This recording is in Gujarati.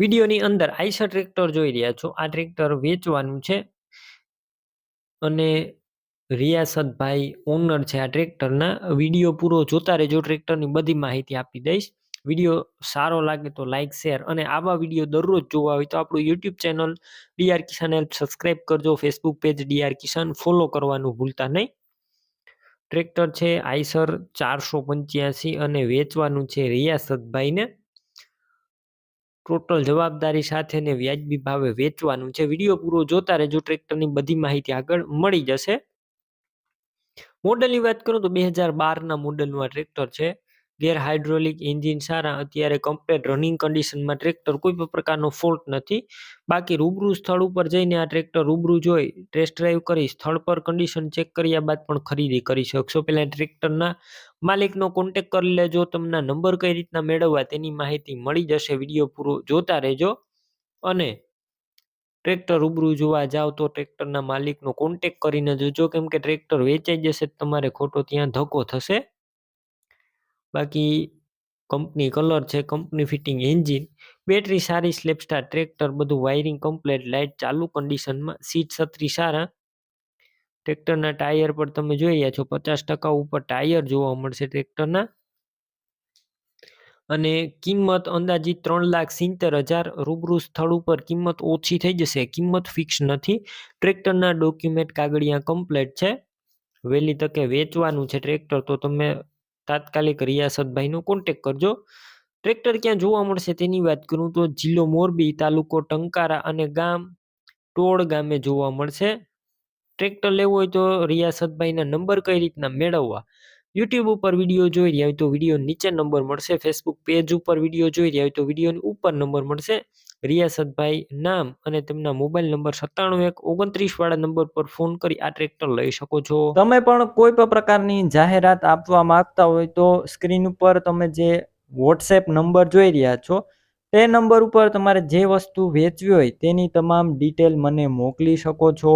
વિડીયોની અંદર આઈસર ટ્રેક્ટર જોઈ રહ્યા છો. આ ટ્રેક્ટર વેચવાનું છે અને રિયાસતભાઈ ઓનર છે આ ટ્રેક્ટરના. વીડિયો પૂરો જોતા રહેજો. ટ્રેક્ટરની બધી માહિતી આપી દઈશ. વીડિયો સારો લાગે તો લાઇક શેર અને આવા વીડિયો દરરોજ જોવા હોય તો આપણું YouTube channel DR Kisan help subscribe કરજો. Facebook page DR Kisan follow કરવાનું ભૂલતા નહીં. ટ્રેક્ટર છે આઈસર ચારસો પંચ્યાસી અને વેચવાનું છે રિયાસતભાઈને. ટોટલ જવાબદારી સાથે ને વ્યાજબી ભાવે વેચવાનું છે. વીડિયો પૂરો જોતા રહેજો. ટ્રેક્ટરની બધી માહિતી આગળ મળી જશે. મોડલની વાત કરું તો બે હજાર બારના મોડલનું આ ટ્રેક્ટર છે. ગેર હાઇડ્રોલિક એન્જિન સારા, અત્યારે કમ્પ્લેટ રનિંગ કન્ડિશનમાં ટ્રેક્ટર કોઈ પણ પ્રકારનો ફોલ્ટ નથી. બાકી રૂબરૂ સ્થળ ઉપર જઈને આ ટ્રેક્ટર રૂબરૂ જોઈ, ટેસ્ટ ડ્રાઈવ કરી, સ્થળ પર કન્ડિશન ચેક કર્યા બાદ પણ ખરીદી કરી શકશો. પહેલાં ટ્રેક્ટરના માલિકનો કોન્ટેક કરી લેજો, તમને નંબર કઈ રીતના મેળવવા તેની માહિતી મળી જશે. વીડિયો પૂરો જોતા રહેજો અને ટ્રેક્ટર રૂબરૂ જોવા જાઓ તો ટ્રેક્ટરના માલિકનો કોન્ટેક કરીને જોજો. કેમ કે ટ્રેક્ટર વેચાઈ જશે તમારે ખોટો ત્યાં ધક્કો થશે. બાકી કંપની કલર છે કંપની ફિટિંગ એન્જિન બેટરી સારી સ્લેપસ્ટાર ટ્રેક્ટર બધું વાયરિંગ કમ્પ્લેટ લાઇટ ચાલુ કન્ડિશનમાં સીટ છત્રી સારા. ટ્રેક્ટરના ટાયર પર તમે જોઈ રહ્યા છો, પચાસ ટકા ઉપર ટાયર જોવા મળશે ટ્રેક્ટરના અને કિંમત અંદાજિત ત્રણ લાખ સિત્તેર હજાર, રૂબરૂ સ્થળ ઉપર કિંમત ઓછી થઈ જશે, કિંમત ફિક્સ નથી. ટ્રેક્ટરના ડોક્યુમેન્ટ કાગળિયા કમ્પ્લેટ છે. વહેલી તકે વેચવાનું છે ટ્રેક્ટર તો તમે તાત્કાલિક રિયાસતભાઈનો કોન્ટેક કરજો. ટ્રેક્ટર ક્યાં જોવા મળશે તેની વાત કરું તો જિલ્લો મોરબી તાલુકો ટંકારા અને ગામ ટોળ ગામે જોવા મળશે. ટ્રેક્ટર લેવું હોય તો રિયાસતભાઈના નંબર કઈ રીતના મેળવવા? યુટ્યુબ ઉપર વીડિયો જોઈ રહ્યા હોય તો વીડિયો નીચે નંબર મળશે ફેસબુક પેજ ઉપર વીડિયો જોઈ રહ્યા હોય તો વિડીયોની ઉપર નંબર મળશે. રિયાસતભાઈ નામ અને તેમના મોબાઈલ નંબર સત્તાણું એક ઓગણત્રીસ વાળા નંબર પર ફોન કરી આ ટ્રેક્ટર લઈ શકો છો. તમે પણ કોઈ પણ પ્રકારની જાહેરાત આપવા માંગતા હોય તો સ્ક્રીન ઉપર તમે જે વોટ્સએપ નંબર જોઈ રહ્યા છો, તે નંબર ઉપર તમારે જે વસ્તુ વેચવી હોય તેની તમામ ડિટેલ મને મોકલી શકો છો.